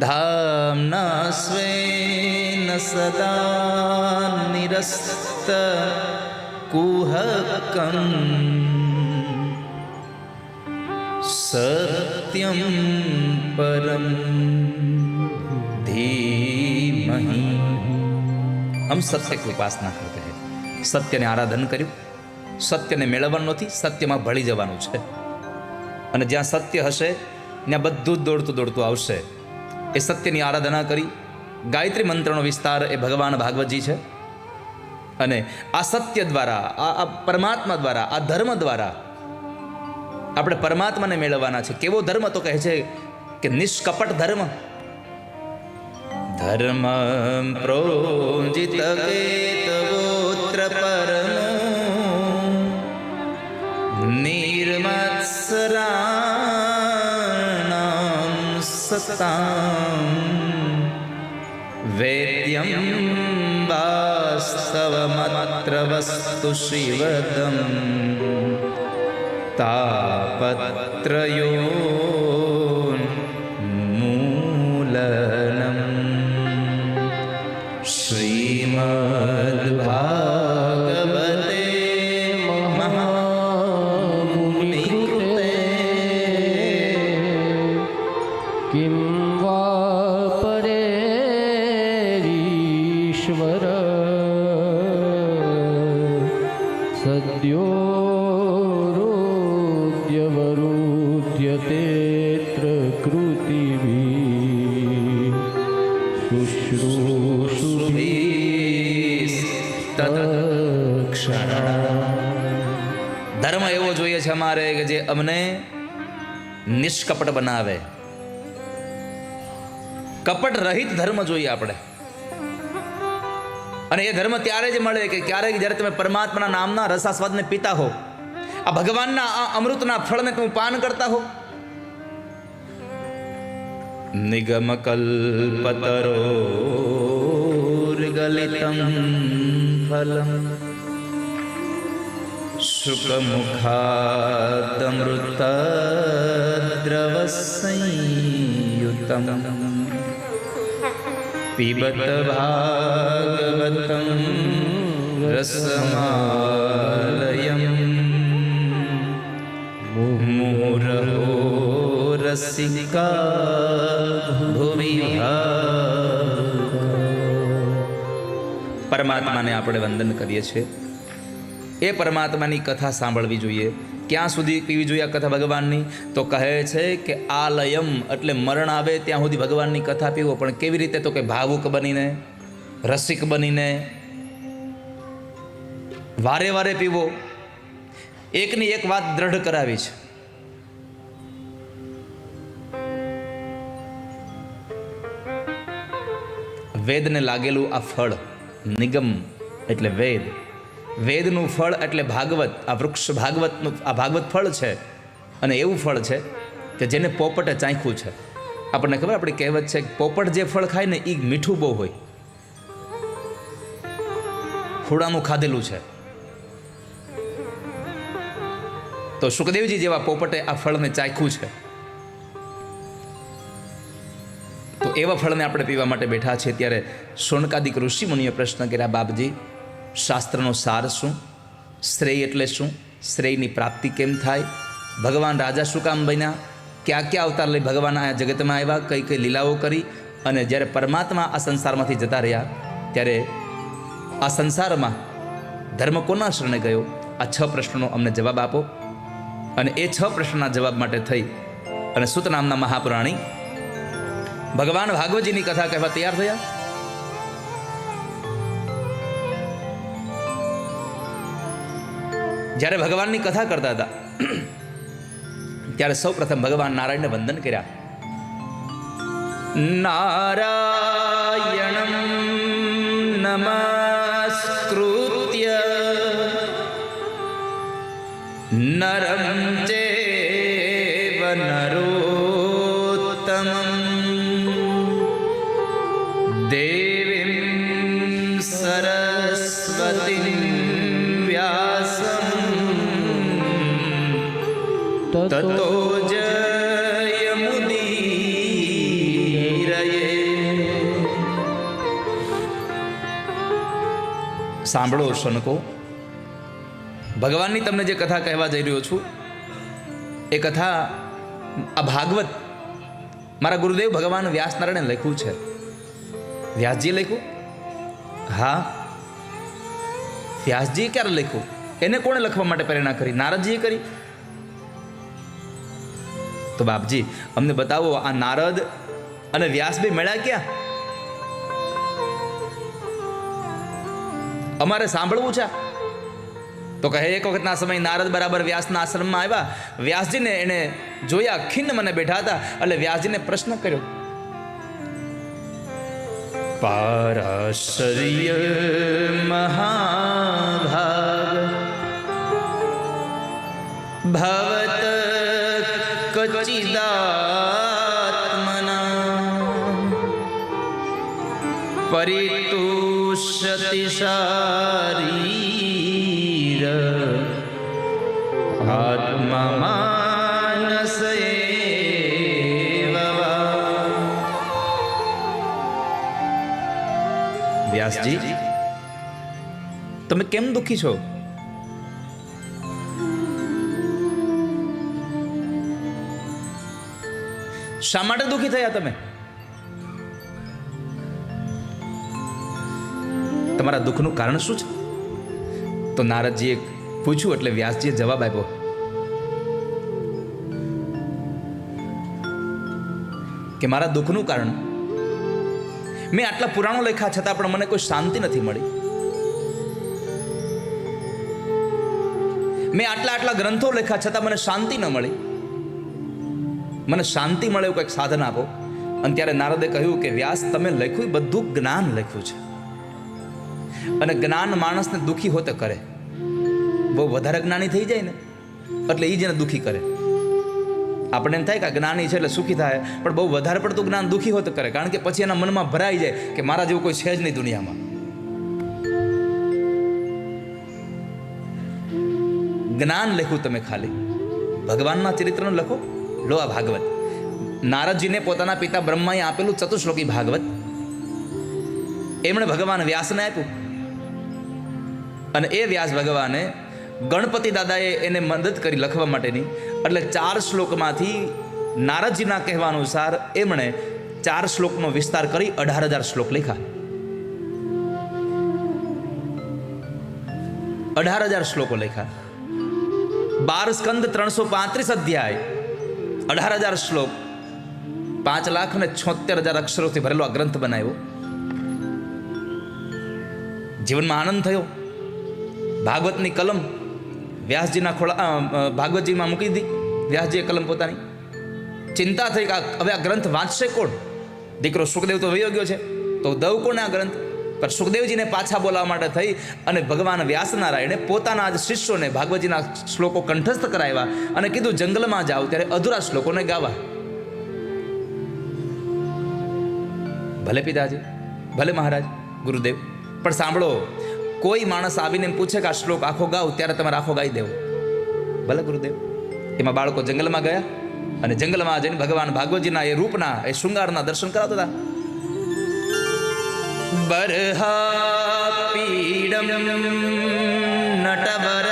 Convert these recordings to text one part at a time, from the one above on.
धाम्ना स्वेन सदा निरस्त कुहकम् सत्यं परं धीमहि हम સત્ય की ઉપાસના કરતે હૈ સત્યને આરાધન કર્યું સત્યને મેળવવાનું નથી સત્યમાં ભળી જવાનું છે અને જ્યાં સત્ય હશે ત્યાં બધું જ દોડતું દોડતું આવશે એ સત્યની આરાધના કરી. ગાયત્રી મંત્રનો વિસ્તાર એ ભગવાન ભાગવતજી છે. અને આ સત્ય દ્વારા, આ પરમાત્મા દ્વારા, આ ધર્મ દ્વારા આપણે પરમાત્માને મેળવવાના છે. કેવો ધર્મ તો કહે છે કે નિષ્કપટ ધર્મ. ધર્મ પ્રોજિત કેતવોત્ર પરમો. નિર્મત્સરાણામ સતામ વેદ્યમ વાસ્તવમત્ર વસ્તુ શિવદમ તાપત્રયો ધર્મ એવો જોઈએ છે અમારે કે જે અમને નિષ્કપટ બનાવે. કપટ રહિત ધર્મ જોઈએ આપણે. અને એ ધર્મ ત્યારે જ મળે કે ક્યારેક જ્યારે તમે પરમાત્માના નામના રસાસ્વાદને પીતા હો, આ ભગવાનના આ અમૃતના ફળને તમે પાન કરતા હો निगमकल्पतरोर्गलितं फलम् शुकमुखादमृतद्रवसंयुतं पिबत भागवतं रसमा रसिका भुवि પરમાત્માને આપણે વંદન કરીએ છીએ એ પરમાત્માની કથા સાંભળવી જોઈએ ક્યાં સુધી પીવી જોઈએ આ કથા ભગવાનની તો કહે છે કે આલયમ એટલે મરણ આવે ત્યાં સુધી ભગવાનની કથા પીવો પણ કેવી રીતે તો કે ભાવુક બનીને રસિક બનીને વારે વારે પીવો એકની એક વાત દ્રઢ કરાવી છે વેદને લાગેલું આ ફળ, નિગમ એટલે વેદ. વેદનું ફળ એટલે ભાગવત. આ વૃક્ષ ભાગવતનું, આ ભાગવત ફળ છે અને એવું ફળ છે કે જેને પોપટે ચાખ્યું છે. આપણને ખબર આપણી કહેવત છે કે પોપટ જે ફળ ખાય ને એ મીઠું બહુ હોય. ફૂડાનું ખાધેલું છે. તો સુખદેવજી જેવા પોપટે આ ફળને ચાખ્યું છે. તો એવા ફળને આપણે પીવા માટે બેઠા છીએ ત્યારે સોનકાદિક ઋષિ મુનિએ પ્રશ્ન કર્યા, બાપજી, શાસ્ત્રનો સાર શું? શ્રેય એટલે શું? શ્રેયની પ્રાપ્તિ કેમ થાય? ભગવાન રાજા શું કામ બન્યા? ક્યાં ક્યાં અવતાર લઈ ભગવાન આ જગતમાં આવ્યા? કઈ કઈ લીલાઓ કરી? અને જ્યારે પરમાત્મા આ સંસારમાંથી જતા રહ્યા, ત્યારે આ સંસારમાં ધર્મ કોના શરણે ગયો? આ છ પ્રશ્નોનો અમને જવાબ આપો. અને એ છ પ્રશ્નના જવાબ માટે થઈ અને સુત નામના મહાપુરાણી ભગવાન ભાગવતજીની કથા કહેવા તૈયાર થયા? જ્યારે ભગવાનની કથા કરતા હતા, ત્યારે સૌ પ્રથમ ભગવાન નારાયણને વંદન કર્યા. નારાયણ, નમસ્કૃત્ય. નરમ દેવીમ સરસ્વતી વ્યાસમ તતો સાંભળો શનકો ભગવાનની તમને જે કથા કહેવા જઈ રહ્યો છું, એ કથા આ ભાગવત, મારા ગુરુદેવ ભગવાન વ્યાસનારાયણે લખ્યું છે. વ્યાસજીએ લખ્યું? હા. વ્યાસજીએ ક્યારે લખ્યું? એને કોણે લખવા માટે પ્રેરણા કરી? નારદજીએ કરી? તો બાપજી, અમને બતાવો, આ નારદ અને વ્યાસ બે મળ્યા ક્યાં? અમારે સાંભળવું છે? તો કહે, એક વખતના સમય નારદ બરાબર વ્યાસના આશ્રમમાં આવ્યા. વ્યાસજીને એને જોયા, ખિન્ન મને બેઠા હતા. એટલે વ્યાસજીને પ્રશ્ન કર્યો. પારાશર્ય મહાભાગ ભવત કચિદાત્મના પરિતુષ્યતિ શારીર આત્મા વ્યાસજી તમે કેમ દુખી છો? શા માટે દુખી થયા તમે? તમારા દુઃખનું કારણ શું છે? તો નારદજીએ પૂછ્યું એટલે વ્યાસજીએ જવાબ આપ્યો. કે મારા દુઃખનું કારણ મેં આટલા પુરાણો લખ્યા છતાં પણ મને કોઈ શાંતિ નથી મળી. મેં આટલા આટલા ગ્રંથો લખ્યા છતાં મને શાંતિ ન મળી. મને શાંતિ મળે એવું કંઈક સાધન આપો. અને ત્યારે નારદે કહ્યું કે વ્યાસ, તમે લખ્યું બધું જ્ઞાન લખ્યું છે. અને જ્ઞાન માણસને દુઃખી હોતે કરે. બહુ વધારે જ્ઞાની થઈ જાય ને. એટલે એ જેને દુઃખી કરે. આપણે એમ થાય કે જ્ઞાની છે એટલે સુખી થાય, પણ બહુ વધારે પડતું જ્ઞાન દુઃખી હોત કરે, કારણ કે પછી એના મનમાં ભરાઈ જાય કે મારા જેવું કોઈ છે જ નહીં દુનિયામાં. જ્ઞાન લખ્યું તમે ખાલી. ભગવાનના ચરિત્રનું લખો, લો આ ભાગવત. નારદજીને પોતાના પિતા બ્રહ્માએ આપેલું ચતુશ્લોકી ભાગવત. એમણે ભગવાન વ્યાસને આપ્યું. અને એ વ્યાસ ભગવાને ગણપતિ દાદાએ એને મદદ કરી લખવા માટેની એટલે ચાર શ્લોકમાંથી નારદજીના કહેવા અનુસાર એમણે ચાર શ્લોકનો વિસ્તાર કરી અઢાર હજાર શ્લોક લખ્યા. અઢાર હજાર શ્લોકો લખ્યા. બાર સ્કંદ ત્રણસો પાંત્રીસ અધ્યાય. અઢાર હજાર શ્લોક. પાંચ લાખ અને છોતેર હજાર અક્ષરોથી ભરેલો આ ગ્રંથ બનાવ્યો. જીવનમાં આનંદ થયો. ભાગવતની કલમ વ્યાસજીના ખોળા ભાગવતજીમાં મૂકી દીધી. વ્યાસજીએ કલમ પોતાની. ચિંતા થઈ કે હવે આ ગ્રંથ વાંચશે કોણ? દીકરો સુખદેવ તો વયો ગયો છે. તો દવ કોણ આ ગ્રંથ? પણ સુખદેવજીને પાછા બોલાવવા માટે થઈ અને ભગવાન વ્યાસનારાયણે પોતાના જ શિષ્યોને ભાગવતજીના શ્લોકો કંઠસ્થ કરાવ્યા અને કીધું, જંગલમાં જાઓ, ત્યારે અધૂરા શ્લોકોને ગાવા. ભલે પિતાજી, ભલે મહારાજ, ગુરુદેવ, પણ સાંભળો કોઈ માણસ આવીને પૂછે કે આ શ્લોક આખો ગાવ, ત્યારે તમારે આખો ગાઈ દેવો. ભલે ગુરુદેવ, એમાં બાળકો જંગલમાં ગયા અને જંગલમાં જઈને ભગવાન ભાગવતજીના એ રૂપના, એ શૃંગારના દર્શન કરાવતા હતા. બરહા પીડમ નટવર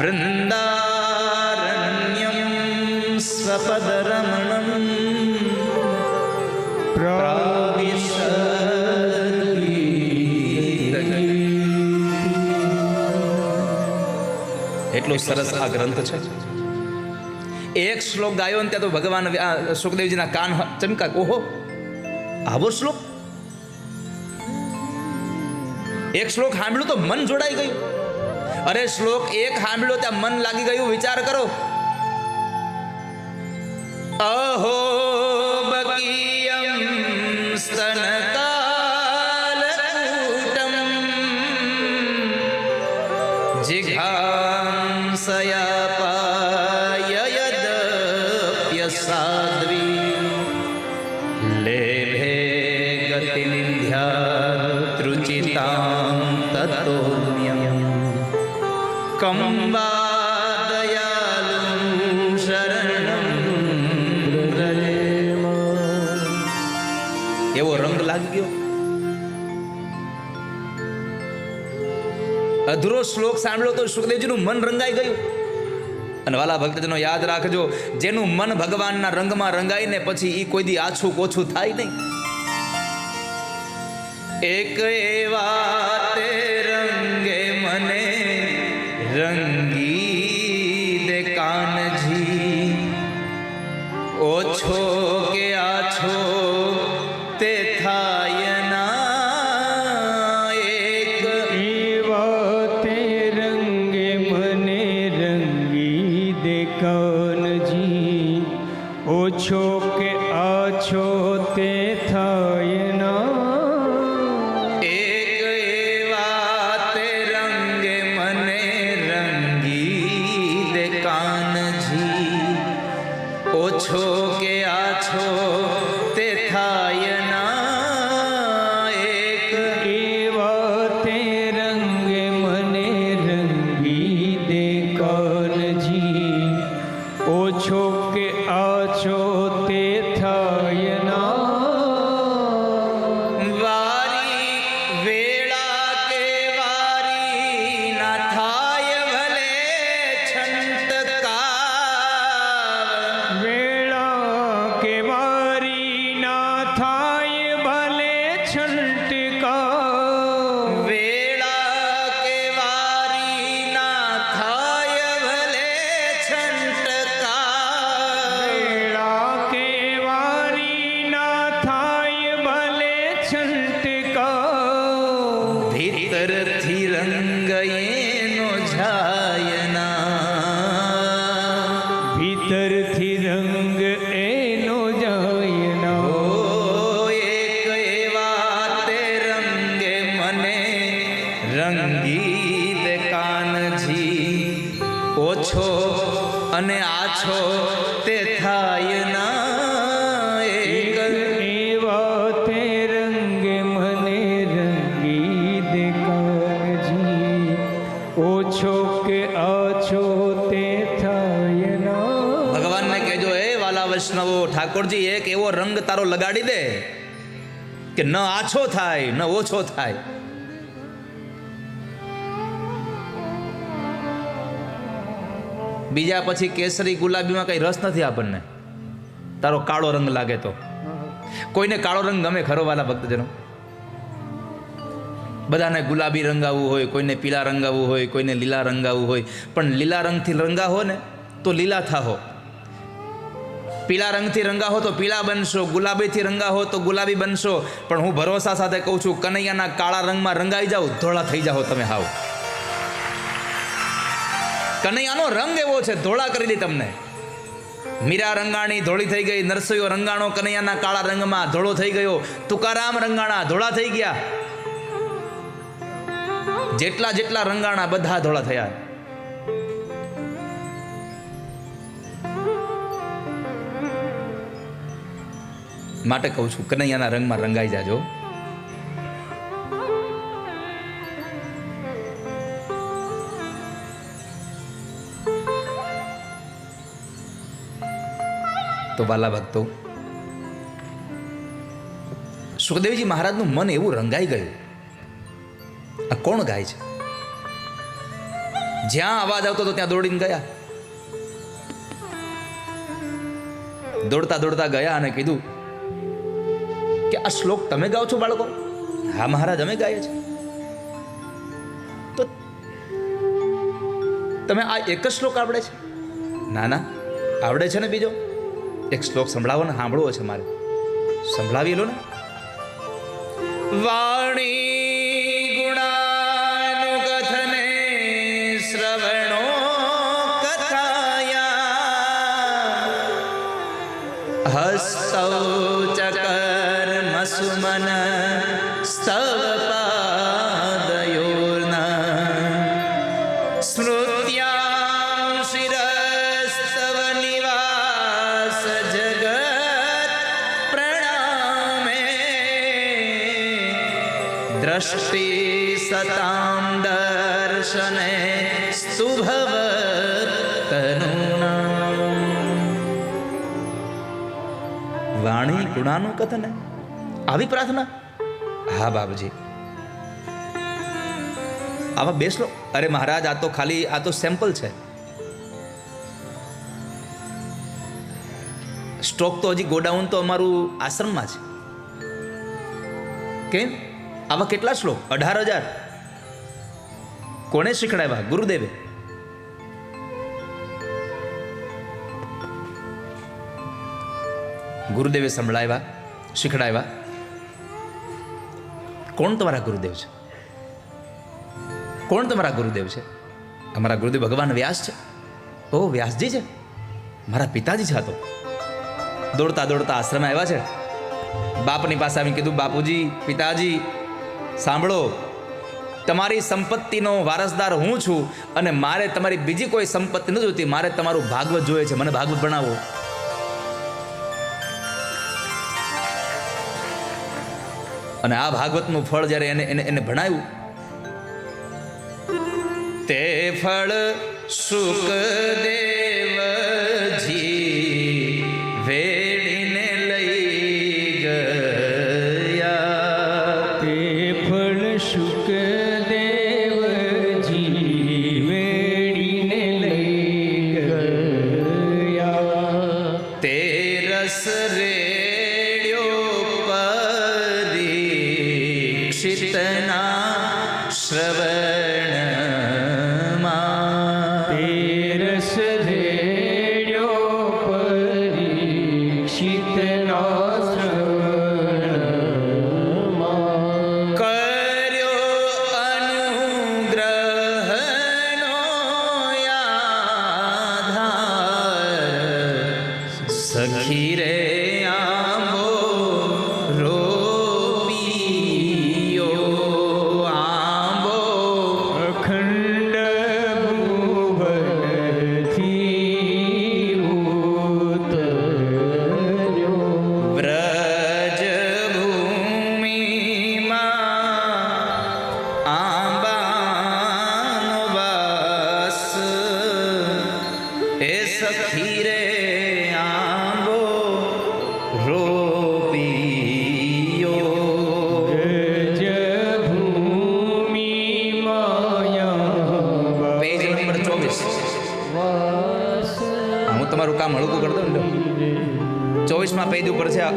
વૃંદારણ્યમ સ્વપદરમણમ એટલો સરસ આ ગ્રંથ છે. એક શ્લોક ગાયો ને ત્યાં તો ભગવાન સુખદેવજીના કાન ચમકા ઓહો, આવો શ્લોક. એક શ્લોક સાંભળ્યું તો મન જોડાઈ ગયું. અરે શ્લોક એક સાંભળ્યો ત્યાં મન લાગી ગયું વિચાર કરો. અધૂરો શ્લોક સાંભળ્યો તો સુખદેવજીનું મન રંગાઈ ગયું. અને વાલા ભક્તજનો, યાદ રાખજો, જેનું મન ભગવાનના રંગમાં રંગાઈને પછી એ કોઈ દી આછું કોછું થાય નહીં. એક એવા દે કાનજી ઓછો કે આછો વાલા વૈષ્ણવો, ઠાકોરજી, એક એવો રંગ તારો લગાડી દે કે ન આછો થાય, ન ઓછો થાય. બીજા પછી કેસરી ગુલાબીમાં કઈ રસ નથી આપણને? તારો કાળો રંગ લાગે તો. કોઈને કાળો રંગ ગમે ખરો વાલા ભક્તજનો? બધાને ગુલાબી રંગાવવું હોય, કોઈને પીળા રંગાવવું હોય, કોઈને લીલા રંગાવવું હોય. પણ લીલા રંગથી રંગાવો ને, તો લીલા થાહો. પીળા રંગથી રંગાવો તો પીળા બનશો, ગુલાબીથી રંગાહો તો ગુલાબી બનશો. પણ હું ભરોસા સાથે કહું છું, કનૈયાના કાળા રંગમાં રંગાઈ જાઓ, ધોળા થઈ જાઓ તમે હાવ. કનૈયાનો રંગ એવો છે, ધોળા કરી દે તમને. મીરા રંગાણી ધોળી થઈ ગઈ નરસૈયો રંગાણો કનૈયાના કાળા રંગમાં ધોળો થઈ ગયો. તુકારામ રંગાણા ધોળા થઈ ગયા. જેટલા જેટલા રંગાણા બધા ધોળા થયા. માટે કહું છું, કનૈયાના રંગમાં રંગાઈ જાજો. તો વાલા ભક્તો, સુખદેવજી મહારાજનું મન એવું રંગાઈ ગયું. આ કોણ ગાય છે? જ્યાં અવાજ આવતો હતો ત્યાં દોડીને ગયા. દોડતા દોડતા ગયા અને કીધું કે આ શ્લોક તમે ગાઓ છો બાળકો? હા, મહારાજ, અમે ગાઈએ છીએ. તમે આ એક જ શ્લોક આવડે છે? ના ના, આવડે છે ને બીજો? એક શ્લોક સંભળાવો ને, સાંભળવો છે મારે. સંભળાવી લો ને. વાણી દર્શને સ્તુભવ વાણી ગુણાનું કથન આવી પ્રાર્થના હા બાબજી આવા બે શ્લોક અરે મહારાજ આ તો ખાલી આ તો સેમ્પલ છે સ્ટોક તો હજી ગોડાઉન તો અમારું આશ્રમમાં છે। કેમ? આવા કેટલા શ્લોક? અઢાર હજાર? કોણે શીખડાવ્યા? ગુરુદેવે. ગુરુદેવે સંભળાવ્યા, શીખડાવ્યા. કોણ તમારા ગુરુદેવ છે? કોણ તમારા ગુરુદેવ છે? અમારા ગુરુદેવ ભગવાન વ્યાસ છે. ઓ, વ્યાસજી છે? મારા પિતાજી છે તો. દોડતા દોડતા આશ્રમે આવ્યા છે. બાપની પાસે આવીને કીધું, બાપુજી, પિતાજી, સાંભળો તમારી સંપત્તિનો વારસદાર હું છું અને મારે તમારી બીજી કોઈ સંપત્તિ નથી જોતી મારે તમારું ભાગવત જોઈએ છે. મને ભાગવત ભણાવો. અને આ ભાગવતનું ફળ જ્યારે એને એને એને ભણાવ્યું તે ફળ સુખદેવજી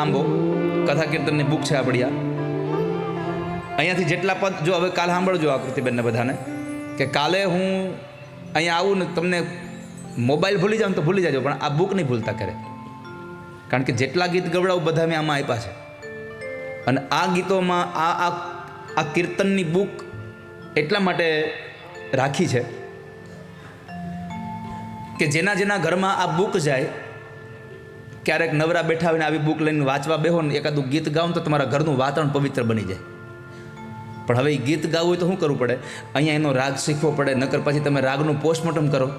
આંબો, કથા કીર્તનની બુક છે આપણી આ અહીંયાથી જેટલા પદ જો હવે કાલ સાંભળજો આકૃતિબેનને બધાને, કે કાલે હું અહીંયા આવું ને તમને મોબાઈલ ભૂલી જાઉં તો ભૂલી જાજો, પણ આ બુક નહીં ભૂલતા કરે કારણ કે જેટલા ગીત ગવડાવું બધા મેં આમાં આપ્યા છે. અને આ ગીતોમાં આ આ આ કીર્તનની બુક એટલા માટે રાખી છે કે જેના જેના ઘરમાં આ બુક જાય ક્યારેક નવરા બેઠા ને આવી બુક લઈને વાંચવા બેહો ને એકાદું ગીત ગાઓ તો તમારા ઘરનું વાતાવરણ પવિત્ર બની જાય. પણ હવે ગીત ગાવું હોય તો શું કરવું પડે? અહીંયા એનો રાગ શીખવો પડે, નકર પછી તમે રાગનું પોસ્ટમોર્ટમ કરો.